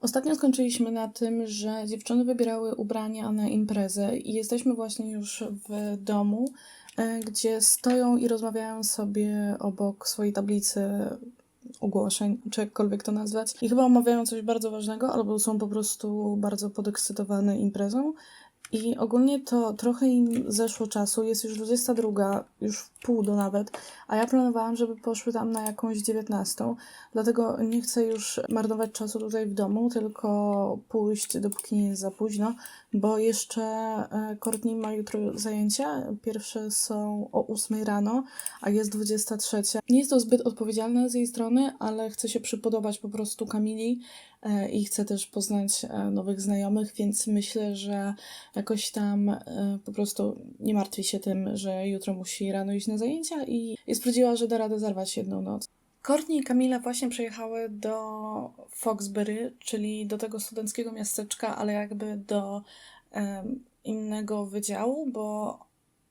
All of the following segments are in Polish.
Ostatnio skończyliśmy na tym, że dziewczyny wybierały ubrania na imprezę i jesteśmy właśnie już w domu, e, gdzie stoją i rozmawiają sobie obok swojej tablicy ogłoszeń, czy jakkolwiek to nazwać. I chyba omawiają coś bardzo ważnego, albo są po prostu bardzo podekscytowane imprezą. I ogólnie to trochę im zeszło czasu, jest już 22, już pół do nawet, a ja planowałam, żeby poszły tam na jakąś 19, dlatego nie chcę już marnować czasu tutaj w domu, tylko pójść dopóki nie jest za późno, bo jeszcze e, Courtney ma jutro zajęcia, pierwsze są o 8 rano, a jest 23. Nie jest to zbyt odpowiedzialne z jej strony, ale chcę się przypodobać po prostu Kamili, i chcę też poznać e, nowych znajomych, więc myślę, że jakoś tam e, po prostu nie martwi się tym, że jutro musi rano iść na zajęcia i jest stwierdziła, że da radę zarwać jedną noc. Courtney i Kamila właśnie przyjechały do Foxbury, czyli do tego studenckiego miasteczka, ale jakby do um, innego wydziału, bo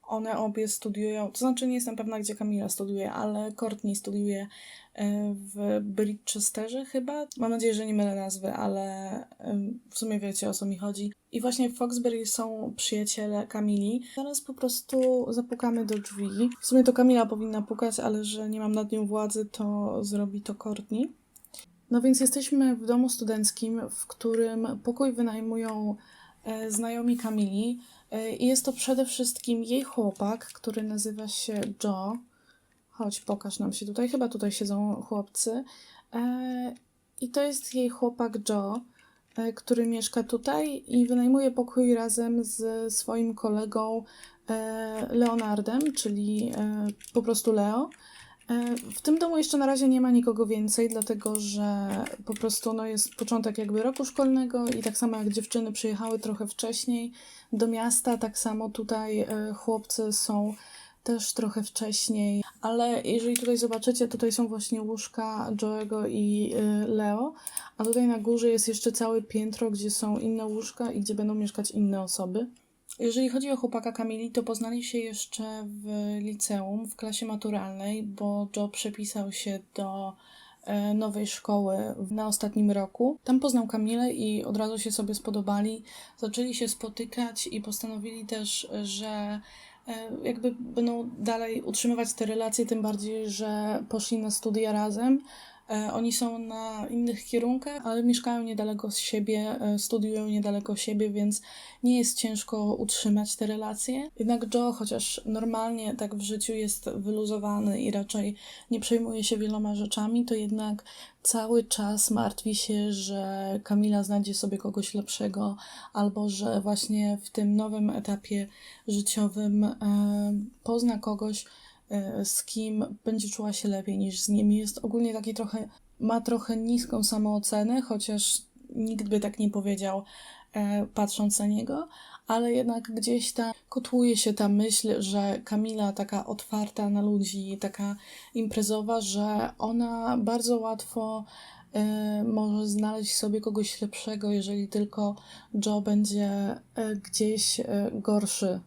one obie studiują, to znaczy nie jestem pewna, gdzie Kamila studiuje, ale Courtney studiuje e, w Bridgechesterze chyba. Mam nadzieję, że nie mylę nazwy, ale w sumie wiecie o co mi chodzi. I właśnie w Foxbury są przyjaciele Kamili. Teraz po prostu zapukamy do drzwi. W sumie to Kamila powinna pukać, ale że nie mam nad nią władzy, to zrobi to Courtney. No więc jesteśmy w domu studenckim, w którym pokój wynajmują e, znajomi Kamili. E, I jest to przede wszystkim jej chłopak, który nazywa się Joe. Chodź, pokaż nam się tutaj. Chyba tutaj siedzą chłopcy. E, I to jest jej chłopak Joe, e, który mieszka tutaj i wynajmuje pokój razem z swoim kolegą Leonardem, czyli po prostu Leo. E, w tym domu jeszcze na razie nie ma nikogo więcej, dlatego że po prostu no, jest początek jakby roku szkolnego i tak samo jak dziewczyny przyjechały trochę wcześniej do miasta, tak samo tutaj e, chłopcy są też trochę wcześniej, ale jeżeli tutaj zobaczycie, tutaj są właśnie łóżka Joego i e, Leo, a tutaj na górze jest jeszcze całe piętro, gdzie są inne łóżka i gdzie będą mieszkać inne osoby. Jeżeli chodzi o chłopaka Kamili, to poznali się jeszcze w liceum, w klasie maturalnej, bo Joe przepisał się do e, nowej szkoły na ostatnim roku. Tam poznał Kamilę i od razu się sobie spodobali. Zaczęli się spotykać i postanowili też, że jakby będą dalej utrzymywać te relacje, tym bardziej, że poszli na studia razem. E, oni są na innych kierunkach, ale mieszkają niedaleko siebie, e, studiują niedaleko siebie, więc nie jest ciężko utrzymać te relacje. Jednak Joe, chociaż normalnie tak w życiu jest wyluzowany i raczej nie przejmuje się wieloma rzeczami, to jednak cały czas martwi się, że Kamila znajdzie sobie kogoś lepszego, albo że właśnie w tym nowym etapie życiowym e, pozna kogoś, z kim będzie czuła się lepiej niż z nimi. Jest ogólnie taki trochę, ma trochę niską samoocenę, chociaż nikt by tak nie powiedział, e, patrząc na niego, ale jednak gdzieś tam kotłuje się ta myśl, że Kamila taka otwarta na ludzi, taka imprezowa, że ona bardzo łatwo e, może znaleźć sobie kogoś lepszego, jeżeli tylko Joe będzie gdzieś gorszy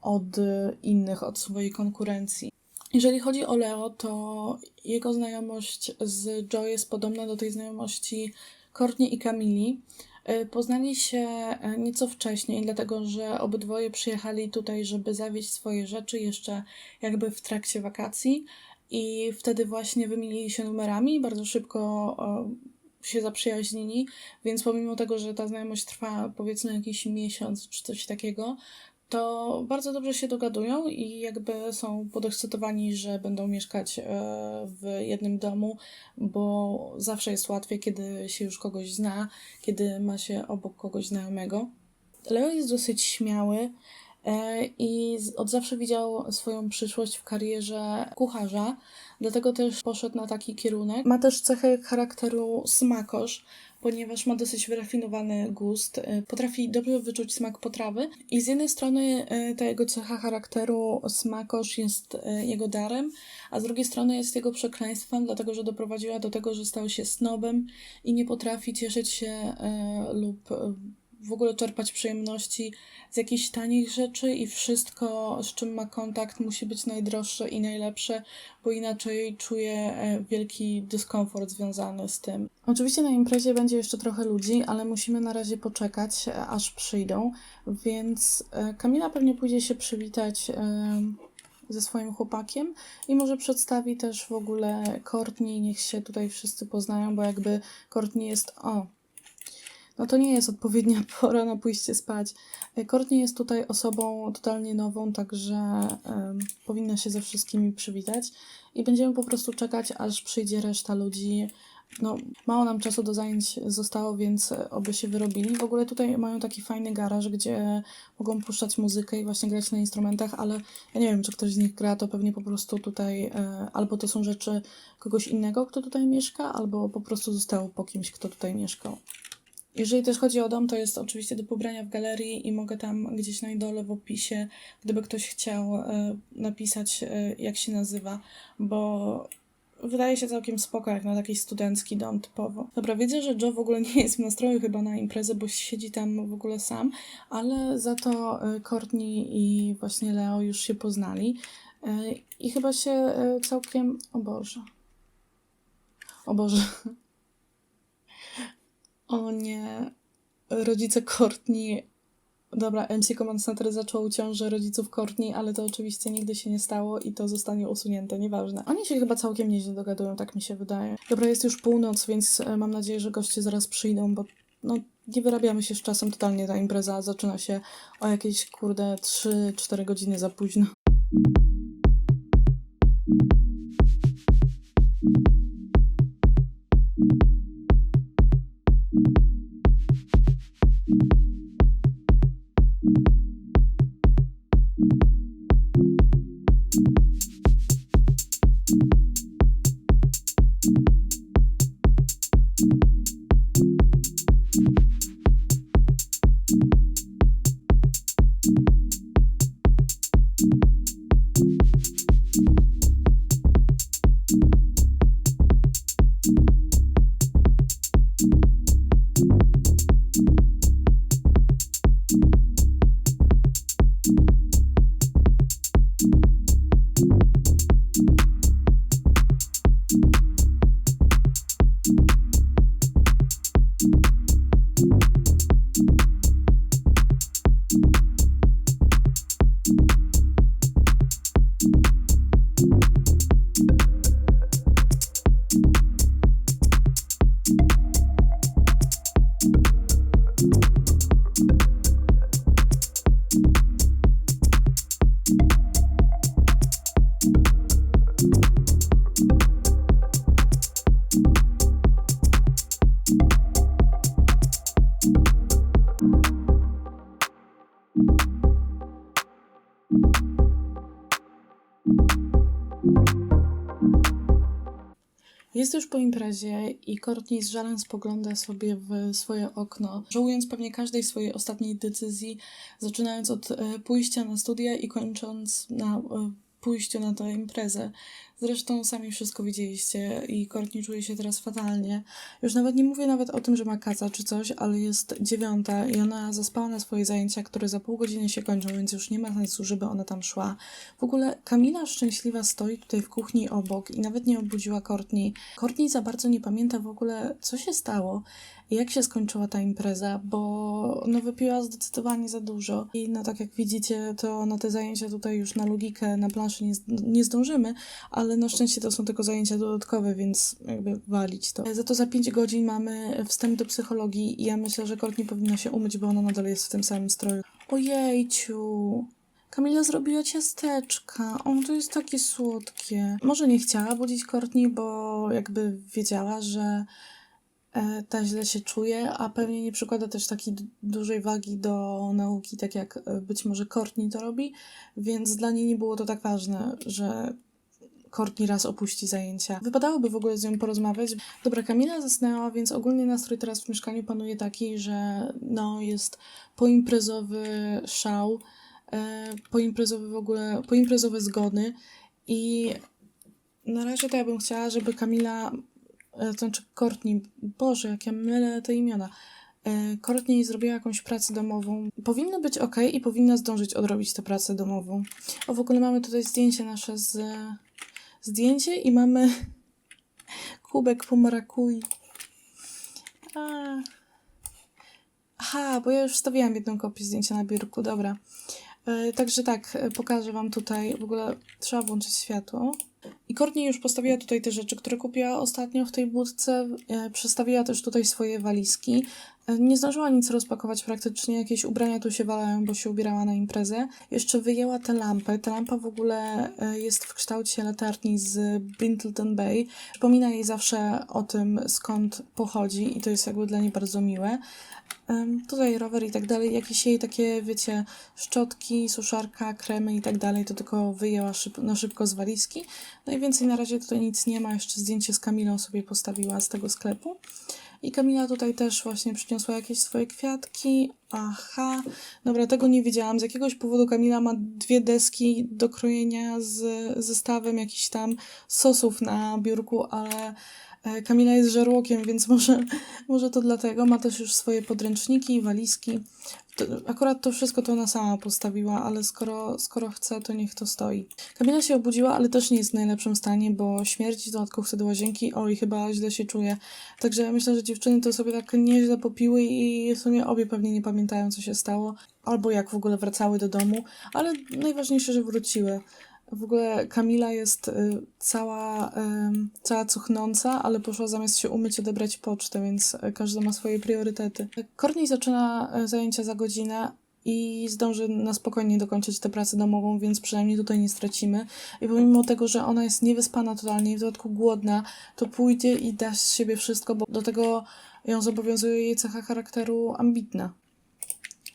od innych, od swojej konkurencji. Jeżeli chodzi o Leo, to jego znajomość z Joe jest podobna do tej znajomości Courtney i Kamili. E, poznali się e, nieco wcześniej, dlatego że obydwoje przyjechali tutaj, żeby zawieźć swoje rzeczy jeszcze jakby w trakcie wakacji i wtedy właśnie wymienili się numerami, bardzo szybko się zaprzyjaźnili, więc pomimo tego, że ta znajomość trwa powiedzmy jakiś miesiąc czy coś takiego, to bardzo dobrze się dogadują i jakby są podekscytowani, że będą mieszkać e, w jednym domu, bo zawsze jest łatwiej, kiedy się już kogoś zna, kiedy ma się obok kogoś znajomego. Leo jest dosyć śmiały e, i od zawsze widział swoją przyszłość w karierze kucharza, dlatego też poszedł na taki kierunek. Ma też cechę charakteru smakosz, ponieważ ma dosyć wyrafinowany gust, y, potrafi dobrze wyczuć smak potrawy i z jednej strony y, ta jego cecha charakteru smakosz jest y, jego darem, a z drugiej strony jest jego przekleństwem, dlatego że doprowadziła do tego, że stał się snobem i nie potrafi cieszyć się lub w ogóle czerpać przyjemności z jakichś tanich rzeczy i wszystko, z czym ma kontakt, musi być najdroższe i najlepsze, bo inaczej czuje wielki dyskomfort związany z tym. Oczywiście na imprezie będzie jeszcze trochę ludzi, ale musimy na razie poczekać, e, aż przyjdą, więc e, Kamila pewnie pójdzie się przywitać e, ze swoim chłopakiem i może przedstawi też w ogóle Courtney, niech się tutaj wszyscy poznają, bo jakby Courtney jest, o, no to nie jest odpowiednia pora na pójście spać. E, Courtney jest tutaj osobą totalnie nową, także em, powinna się ze wszystkimi przywitać i będziemy po prostu czekać, aż przyjdzie reszta ludzi. No, mało nam czasu do zajęć zostało, więc e, oby się wyrobili. W ogóle tutaj mają taki fajny garaż, gdzie mogą puszczać muzykę i właśnie grać na instrumentach, ale ja nie wiem, czy ktoś z nich gra, to pewnie po prostu tutaj e, albo to są rzeczy kogoś innego, kto tutaj mieszka, albo po prostu zostało po kimś, kto tutaj mieszkał. Jeżeli też chodzi o dom, to jest oczywiście do pobrania w galerii i mogę tam gdzieś na dole w opisie, gdyby ktoś chciał e, napisać, e, jak się nazywa, bo wydaje się całkiem spoko, jak na taki studencki dom typowo. Dobra, widzę, że Joe w ogóle nie jest w nastroju chyba na imprezę, bo siedzi tam w ogóle sam, ale za to e, Courtney i właśnie Leo już się poznali i chyba się całkiem... O Boże. O Boże. O nie. Rodzice Courtney. Dobra, MC Command Center zaczął ciążę rodziców Courtney, ale to oczywiście nigdy się nie stało i to zostanie usunięte, nieważne. Oni się chyba całkiem nieźle dogadują, tak mi się wydaje. Dobra, jest już północ, więc e, mam nadzieję, że goście zaraz przyjdą, bo no nie wyrabiamy się z czasem totalnie, ta impreza zaczyna się o jakieś kurde 3-4 godziny za późno. Po imprezie i Courtney z żalem spogląda sobie w swoje okno, żałując pewnie każdej swojej ostatniej decyzji, zaczynając od e, pójścia na studia i kończąc na e, pójściu na tę imprezę. Zresztą sami wszystko widzieliście i Courtney czuje się teraz fatalnie. Już nawet nie mówię nawet o tym, że ma kaca czy coś, ale jest dziewiąta i ona zaspała na swoje zajęcia, które za pół godziny się kończą, więc już nie ma sensu, żeby ona tam szła. W ogóle Kamila szczęśliwa stoi tutaj w kuchni obok i nawet nie obudziła Courtney. Courtney za bardzo nie pamięta w ogóle, co się stało jak się skończyła ta impreza, bo no wypiła zdecydowanie za dużo i no tak jak widzicie, to na te zajęcia tutaj już na logikę, na planszy nie, nie zdążymy, ale na szczęście to są tylko zajęcia dodatkowe, więc jakby walić to. Za to za 5 godzin mamy wstęp do psychologii i ja myślę, że Courtney powinna się umyć, bo ona nadal jest w tym samym stroju. Ojejciu. Kamila zrobiła ciasteczka. O, to jest takie słodkie. Może nie chciała budzić Courtney, bo jakby wiedziała, że e, ta źle się czuje, a pewnie nie przykłada też takiej dużej wagi do nauki, tak jak e, być może Courtney to robi, więc dla niej nie było to tak ważne, że Courtney raz opuści zajęcia. Wypadałoby w ogóle z nią porozmawiać. Dobra, Kamila zasnęła, więc ogólnie nastrój teraz w mieszkaniu panuje taki, że no jest poimprezowy szał, e, poimprezowy w ogóle, poimprezowe zgony i na razie to ja bym chciała, żeby Kamila, znaczy Courtney, Boże, jak ja mylę te imiona, E, Courtney zrobiła jakąś pracę domową. Powinno być ok i powinna zdążyć odrobić tę pracę domową. O, w ogóle mamy tutaj zdjęcie nasze z... Zdjęcie i mamy kubek po marakui. A. Aha, bo ja już wstawiłam jedną kopię zdjęcia na biurku, dobra. E, Także tak, e, pokażę Wam tutaj. W ogóle trzeba włączyć światło. I Courtney już postawiła tutaj te rzeczy, które kupiła ostatnio w tej budce. E, Przestawiła też tutaj swoje walizki. Nie zdążyła nic rozpakować praktycznie. Jakieś ubrania tu się walają, bo się ubierała na imprezę. Jeszcze wyjęła tę lampę. Ta lampa w ogóle e, jest w kształcie latarni z Bintleton Bay. Przypomina jej zawsze o tym, skąd pochodzi i to jest jakby dla niej bardzo miłe. Tutaj rower i tak dalej, jakieś jej takie, wiecie, szczotki, suszarka, kremy i tak dalej, to tylko wyjęła szyb na szybko z walizki. No i więcej na razie tutaj nic nie ma, jeszcze zdjęcie z Kamilą sobie postawiła z tego sklepu. I Kamila tutaj też właśnie przyniosła jakieś swoje kwiatki. Aha, dobra, tego nie wiedziałam. Z jakiegoś powodu Kamila ma dwie deski do krojenia z zestawem jakichś tam sosów na biurku, ale Kamila jest żarłokiem, więc może, może to dlatego. Ma też już swoje podręczniki, walizki. To, akurat to wszystko to ona sama postawiła, ale skoro, skoro chce, to niech to stoi. Kamila się obudziła, ale też nie jest w najlepszym stanie, bo śmierci dodatkowo chce do łazienki. Oj, chyba źle się czuje. Także myślę, że dziewczyny to sobie tak nieźle popiły i w sumie obie pewnie nie pamiętają, co się stało. Albo jak w ogóle wracały do domu. Ale najważniejsze, że wróciły. W ogóle Kamila jest y, cała, cała cuchnąca, ale poszła zamiast się umyć odebrać pocztę, więc y, każdy ma swoje priorytety. Courtney zaczyna y, zajęcia za godzinę i zdąży na spokojnie dokończyć tę pracę domową, więc przynajmniej tutaj nie stracimy. I pomimo tego, że ona jest niewyspana totalnie i w dodatku głodna, to pójdzie i da z siebie wszystko, bo do tego ją zobowiązuje jej cecha charakteru ambitna.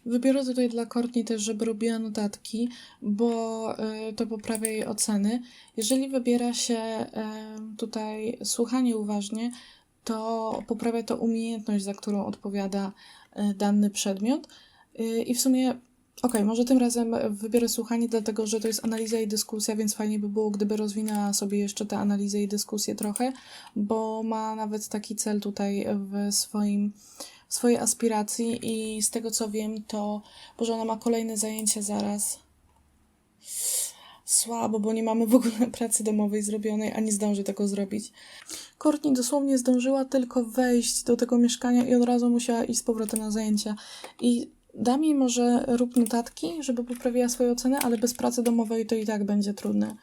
Wybiorę tutaj dla Courtney też, żeby robiła notatki, bo y, to poprawia jej oceny. Jeżeli wybiera się y, tutaj słuchanie uważnie, to poprawia to umiejętność, za którą odpowiada y, dany przedmiot. I w sumie, okej, może tym razem wybiorę słuchanie, dlatego że to jest analiza i dyskusja, więc fajnie by było, gdyby rozwinęła sobie jeszcze tę analizę i dyskusję trochę, bo ma nawet taki cel tutaj w swoim w swojej aspiracji i z tego co wiem, to Boże, ona ma kolejne zajęcia zaraz. Słabo, bo nie mamy w ogóle pracy domowej zrobionej, a nie zdąży tego zrobić. Courtney dosłownie zdążyła tylko wejść do tego mieszkania i od razu musiała iść z powrotem na zajęcia. I dam jej może rób notatki, żeby poprawiła swoje oceny, ale bez pracy domowej to i tak będzie trudne.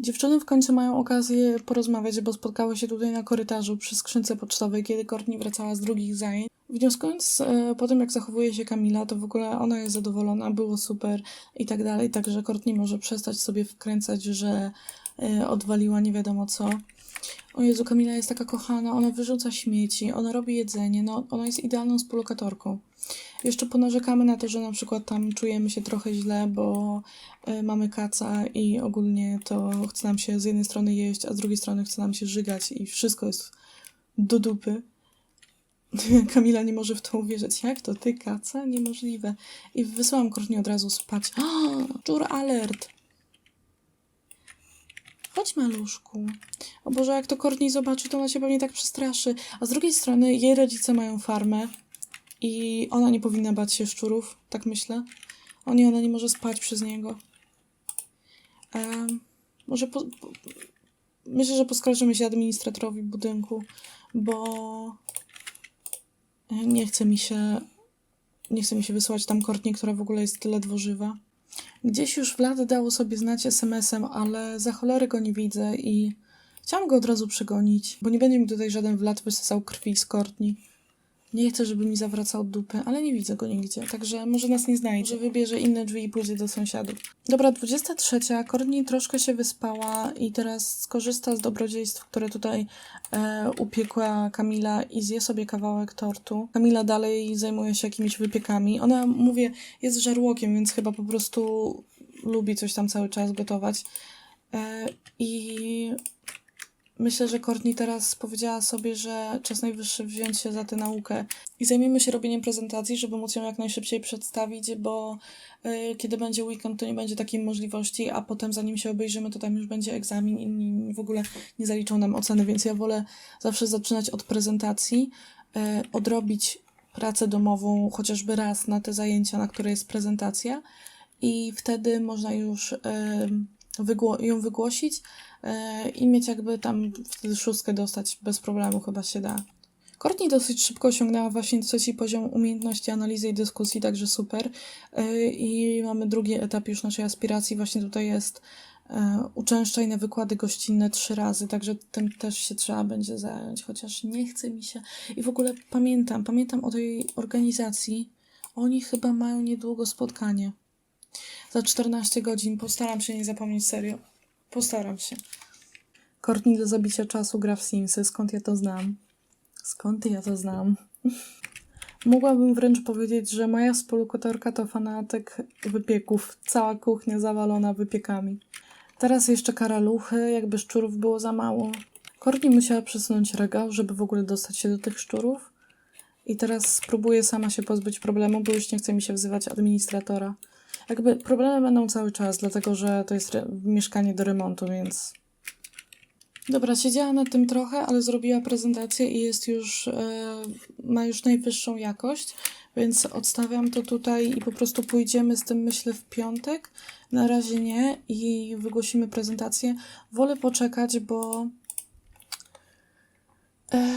Dziewczyny w końcu mają okazję porozmawiać, bo spotkały się tutaj na korytarzu przy skrzynce pocztowej, kiedy Courtney wracała z drugich zajęć. Wnioskując e, po tym, jak zachowuje się Kamila, to w ogóle ona jest zadowolona, było super i tak dalej, także Courtney może przestać sobie wkręcać, że e, odwaliła nie wiadomo co. O Jezu, Kamila jest taka kochana, ona wyrzuca śmieci, ona robi jedzenie, no ona jest idealną współlokatorką. Jeszcze ponarzekamy na to, że na przykład tam czujemy się trochę źle, bo y, mamy kaca i ogólnie to chce nam się z jednej strony jeść, a z drugiej strony chce nam się żygać i wszystko jest do dupy. Kamila nie może w to uwierzyć. Jak to ty, kaca? Niemożliwe. I wysłałam Courtney od razu spać. Czur alert! Chodź, maluszku. O Boże, jak to Courtney zobaczy, to ona się pewnie tak przestraszy. A z drugiej strony jej rodzice mają farmę i ona nie powinna bać się szczurów, tak myślę. O nie, ona nie może spać przez niego. Może po, po, myślę, że poskarżymy się administratorowi budynku, bo nie chce mi się nie chce mi się wysyłać tam Courtney, która w ogóle jest ledwo żywa. Gdzieś już Vlad dało sobie znać SMS-em, ale za cholery go nie widzę i chciałam go od razu przegonić, bo nie będzie mi tutaj żaden Vlad wysysał krwi z Courtney. Nie chcę, żeby mi zawracał dupy, ale nie widzę go nigdzie, także może nas nie znajdzie. Może wybierze inne drzwi i pójdzie do sąsiadów. Dobra, 23. Courtney troszkę się wyspała i teraz skorzysta z dobrodziejstw, które tutaj e, upiekła Kamila i zje sobie kawałek tortu. Kamila dalej zajmuje się jakimiś wypiekami. Ona, mówię, jest żarłokiem, więc chyba po prostu lubi coś tam cały czas gotować. E, I Myślę, że Courtney teraz powiedziała sobie, że czas najwyższy wziąć się za tę naukę i zajmiemy się robieniem prezentacji, żeby móc ją jak najszybciej przedstawić, bo y, kiedy będzie weekend, to nie będzie takiej możliwości, a potem zanim się obejrzymy, to tam już będzie egzamin i w ogóle nie zaliczą nam oceny, więc ja wolę zawsze zaczynać od prezentacji. e, odrobić pracę domową chociażby raz na te zajęcia, na które jest prezentacja i wtedy można już e, wygło- ją wygłosić i mieć jakby tam wtedy szóstkę dostać bez problemu, chyba się da. Courtney dosyć szybko osiągnęła właśnie trzeci poziom umiejętności analizy i dyskusji, także super. E, I mamy drugi etap już naszej aspiracji. Właśnie tutaj jest e, uczęszczaj na wykłady gościnne trzy razy, także tym też się trzeba będzie zająć, chociaż nie chce mi się. I w ogóle pamiętam, pamiętam o tej organizacji. Oni chyba mają niedługo spotkanie. Za 14 godzin. Postaram się nie zapomnieć serio. Postaram się. Courtney do zabicia czasu gra w Simsy. Skąd ja to znam? Skąd ja to znam? Mogłabym wręcz powiedzieć, że moja współlokatorka to fanatyk wypieków. Cała kuchnia zawalona wypiekami. Teraz jeszcze karaluchy, jakby szczurów było za mało. Courtney musiała przesunąć regał, żeby w ogóle dostać się do tych szczurów. I teraz spróbuję sama się pozbyć problemu, bo już nie chce mi się wzywać administratora. Jakby problemy będą cały czas, dlatego że to jest mieszkanie do remontu, więc Dobra, siedziała nad tym trochę, ale zrobiła prezentację i jest już, e, ma już najwyższą jakość, więc odstawiam to tutaj i po prostu pójdziemy z tym, myślę, w piątek. Na razie nie i wygłosimy prezentację. Wolę poczekać, bo e,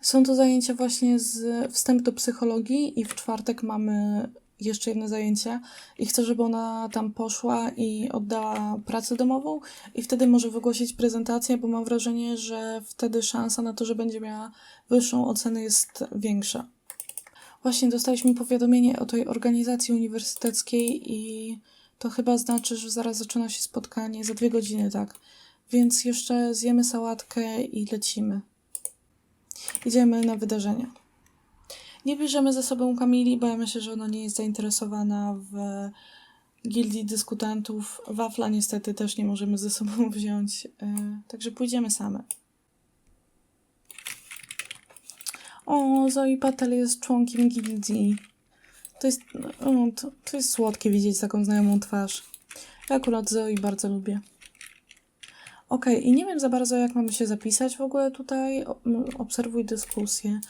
są to zajęcia właśnie z wstęp do psychologii i w czwartek mamy jeszcze jedno zajęcie i chcę, żeby ona tam poszła i oddała pracę domową i wtedy może wygłosić prezentację, bo mam wrażenie, że wtedy szansa na to, że będzie miała wyższą ocenę jest większa. Właśnie dostaliśmy powiadomienie o tej organizacji uniwersyteckiej i to chyba znaczy, że zaraz zaczyna się spotkanie, za dwie godziny, tak. Więc jeszcze zjemy sałatkę i lecimy. Idziemy na wydarzenie. Nie bierzemy ze sobą Kamili, bo ja myślę, że ona nie jest zainteresowana w gildii dyskutantów. Wafla niestety też nie możemy ze sobą wziąć, yy, także pójdziemy same. O, Zoe Patel jest członkiem gildii. To jest, o, to, to jest słodkie widzieć taką znajomą twarz. Ja akurat Zoe bardzo lubię. Okej, i nie wiem za bardzo, jak mamy się zapisać w ogóle tutaj. Obserwuj dyskusję.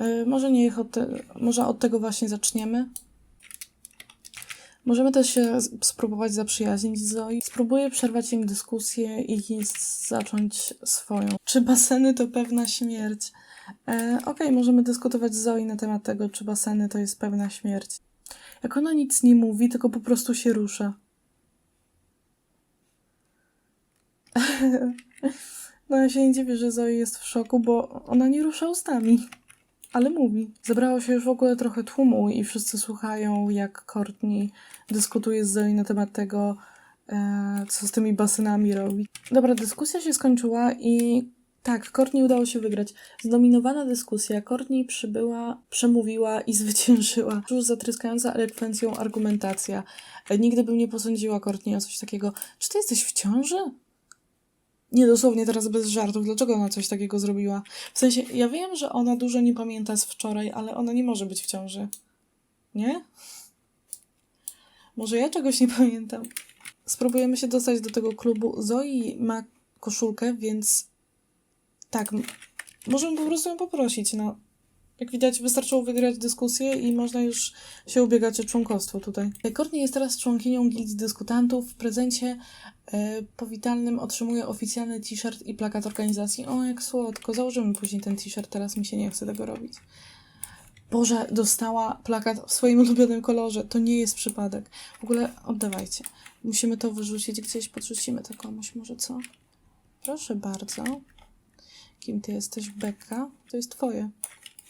Y, Może niech od, te, może od tego właśnie zaczniemy. Możemy też się spróbować zaprzyjaźnić z Zoe. Spróbuję przerwać im dyskusję i zacząć swoją. Czy baseny to pewna śmierć? E, Okej, możemy dyskutować z Zoe na temat tego, czy baseny to jest pewna śmierć. Jak ona nic nie mówi, tylko po prostu się rusza. No ja się nie dziwię, że Zoe jest w szoku, bo ona nie rusza ustami ale mówi. Zebrało się już w ogóle trochę tłumu i wszyscy słuchają, jak Courtney dyskutuje z Zoe na temat tego, e, co z tymi basenami robi. Dobra, dyskusja się skończyła i tak, Courtney udało się wygrać. Zdominowana dyskusja. Courtney przybyła, przemówiła i zwyciężyła. Już zatryskająca elekwencją argumentacja. E, nigdy bym nie posądziła Courtney o coś takiego. Czy ty jesteś w ciąży? Nie, dosłownie teraz bez żartów. Dlaczego ona coś takiego zrobiła? W sensie, ja wiem, że ona dużo nie pamięta z wczoraj, ale ona nie może być w ciąży. Nie? Może ja czegoś nie pamiętam. Spróbujemy się dostać do tego klubu. Zoe ma koszulkę, więc tak, możemy po prostu ją poprosić. No, jak widać, wystarczyło wygrać dyskusję i można już się ubiegać o członkostwo tutaj. Courtney jest teraz członkinią gildii dyskutantów. W prezencie e, powitalnym otrzymuje oficjalny t-shirt i plakat organizacji. O, jak słodko. Założymy później ten t-shirt, teraz mi się nie chce tego robić. Boże, dostała plakat w swoim ulubionym kolorze. To nie jest przypadek. W ogóle oddawajcie. Musimy to wyrzucić gdzieś, podrzucimy to komuś, może co? Proszę bardzo. Kim ty jesteś? Bekka? To jest twoje.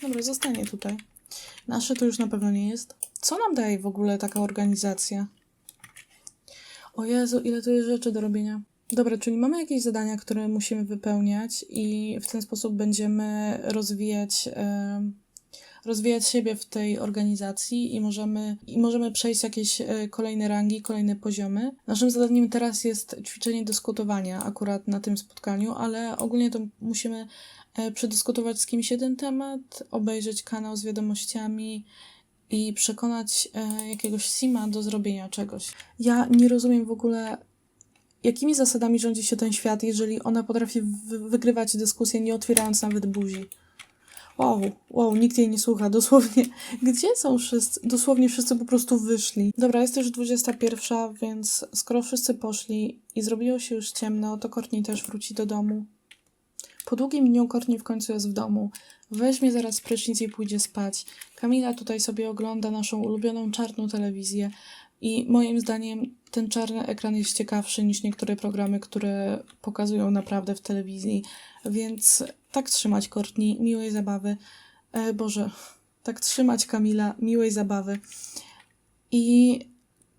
Dobra, zostanie tutaj. Nasze to już na pewno nie jest. Co nam daje w ogóle taka organizacja? O Jezu, ile tu jest rzeczy do robienia. Dobra, czyli mamy jakieś zadania, które musimy wypełniać i w ten sposób będziemy rozwijać, rozwijać siebie w tej organizacji i możemy, i możemy przejść jakieś e, kolejne rangi, kolejne poziomy. Naszym zadaniem teraz jest ćwiczenie dyskutowania akurat na tym spotkaniu, ale ogólnie to musimy przedyskutować z kimś jeden temat, obejrzeć kanał z wiadomościami i przekonać e, jakiegoś sima do zrobienia czegoś. Ja nie rozumiem w ogóle, jakimi zasadami rządzi się ten świat, jeżeli ona potrafi wy- wygrywać dyskusję, nie otwierając nawet buzi. Wow, wow, nikt jej nie słucha, dosłownie. Gdzie są wszyscy? Dosłownie wszyscy po prostu wyszli. Dobra, jest już 21, więc skoro wszyscy poszli i zrobiło się już ciemno, to Courtney też wróci do domu. Po długim dniu Courtney w końcu jest w domu. Weźmie zaraz prysznic i pójdzie spać. Kamila tutaj sobie ogląda naszą ulubioną czarną telewizję i moim zdaniem ten czarny ekran jest ciekawszy niż niektóre programy, które pokazują naprawdę w telewizji. Więc tak trzymać Courtney, miłej zabawy. E, Boże, tak trzymać Kamila, miłej zabawy. I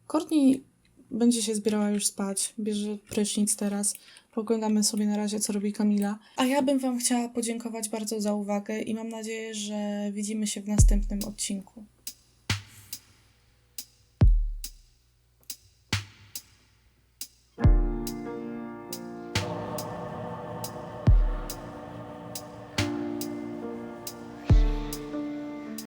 Courtney będzie się zbierała już spać, bierze prysznic teraz. Poglądamy sobie na razie, co robi Kamila. A ja bym Wam chciała podziękować bardzo za uwagę i mam nadzieję, że widzimy się w następnym odcinku.